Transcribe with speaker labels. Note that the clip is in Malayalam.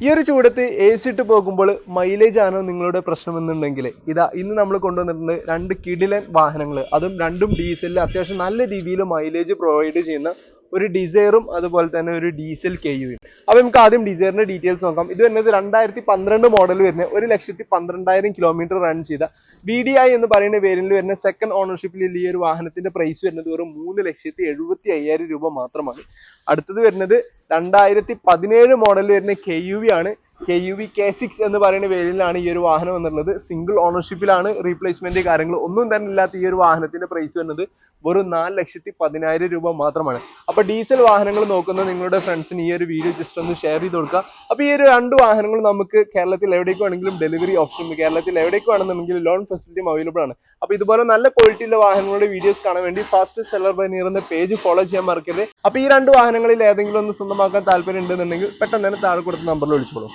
Speaker 1: ഈ ഒരു ചൂടത്ത് എ സി ഇട്ട് പോകുമ്പോൾ മൈലേജ് ആണോ നിങ്ങളുടെ പ്രശ്നമെന്നുണ്ടെങ്കിൽ. ഇതാ ഇന്ന് നമ്മൾ കൊണ്ടുവന്നിട്ടുണ്ട് രണ്ട് കിടിലൻ വാഹനങ്ങൾ. അതും രണ്ടും ഡീസലിൽ അത്യാവശ്യം നല്ല രീതിയിൽ മൈലേജ് പ്രൊവൈഡ് ചെയ്യുന്ന ഒരു ഡിസൈറും അതുപോലെ തന്നെ ഒരു ഡീസൽ കെ യുയും അപ്പോൾ നമുക്ക് ആദ്യം ഡിസൈറിന്റെ ഡീറ്റെയിൽസ് നോക്കാം. ഇത് വരുന്നത് രണ്ടായിരത്തി പന്ത്രണ്ട് മോഡൽ വരുന്ന ഒരു ലക്ഷത്തി പന്ത്രണ്ടായിരം കിലോമീറ്റർ റൺ ചെയ്ത വി ഡി ഐ എന്ന് പറയുന്ന വേരിയന്റിൽ വരുന്ന സെക്കൻഡ് ഓണർഷിപ്പിൽ ഈ ഒരു വാഹനത്തിന്റെ പ്രൈസ് വരുന്നത് വെറും മൂന്ന് ലക്ഷത്തി എഴുപത്തി അയ്യായിരം രൂപ മാത്രമാണ്. അടുത്തത് വരുന്നത് രണ്ടായിരത്തി പതിനേഴ് മോഡൽ വരുന്ന കെ യു വി ആണ്. K U V K six എന്ന് പറയുന്ന വേരിയന്റിലാണ് ഈ ഒരു വാഹനം വന്നിട്ടുള്ളത്. സിംഗിൾ ഓണർഷിപ്പിലാണ് റീപ്ലേസ്മെന്റ് കാര്യങ്ങൾ. ഒന്നും തന്നെ ഇല്ലാത്ത ഈ ഒരു വാഹനത്തിന്റെ പ്രൈസ് വരുന്നത് വെറും നാല് ലക്ഷത്തി പതിനായിരം രൂപ മാത്രമാണ്. അപ്പൊ ഡീസൽ വാഹനങ്ങൾ നോക്കുന്ന നിങ്ങളുടെ ഫ്രണ്ട്സിന് ഈ ഒരു വീഡിയോ ജസ്റ്റ് ഒന്ന് ഷെയർ ചെയ്ത് കൊടുക്കുക. അപ്പൊ ഈ ഒരു രണ്ട് വാഹനങ്ങൾ നമുക്ക് കേരളത്തിൽ എവിടേക്ക് വേണമെങ്കിലും ഡെലിവറി ഓപ്ഷൻ കേരളത്തിൽ എവിടേക്ക് വേണമെന്നുണ്ടെങ്കിൽ ലോൺ ഫെസിലിറ്റിയും അവൈലബിൾ ആണ്. അപ്പൊ ഇതുപോലെ നല്ല ക്വാളിറ്റിയുള്ള വാഹനങ്ങളുടെ വീഡിയോസ് കാണാൻ വേണ്ടി ഫാസ്റ്റ് സെല്ലർ ബനീർ എന്ന പേജ് ഫോളോ ചെയ്യാൻ മറക്കരുത്. അപ്പൊ ഈ രണ്ട് വാഹനങ്ങളിൽ ഏതെങ്കിലും ഒന്ന് സ്വന്തമാക്കാൻ താല്പര്യം ഉണ്ടെന്നുണ്ടെങ്കിൽ പെട്ടെന്ന് തന്നെ താഴെ കൊടുത്ത നമ്പറിൽ വിളിച്ചോളൂ.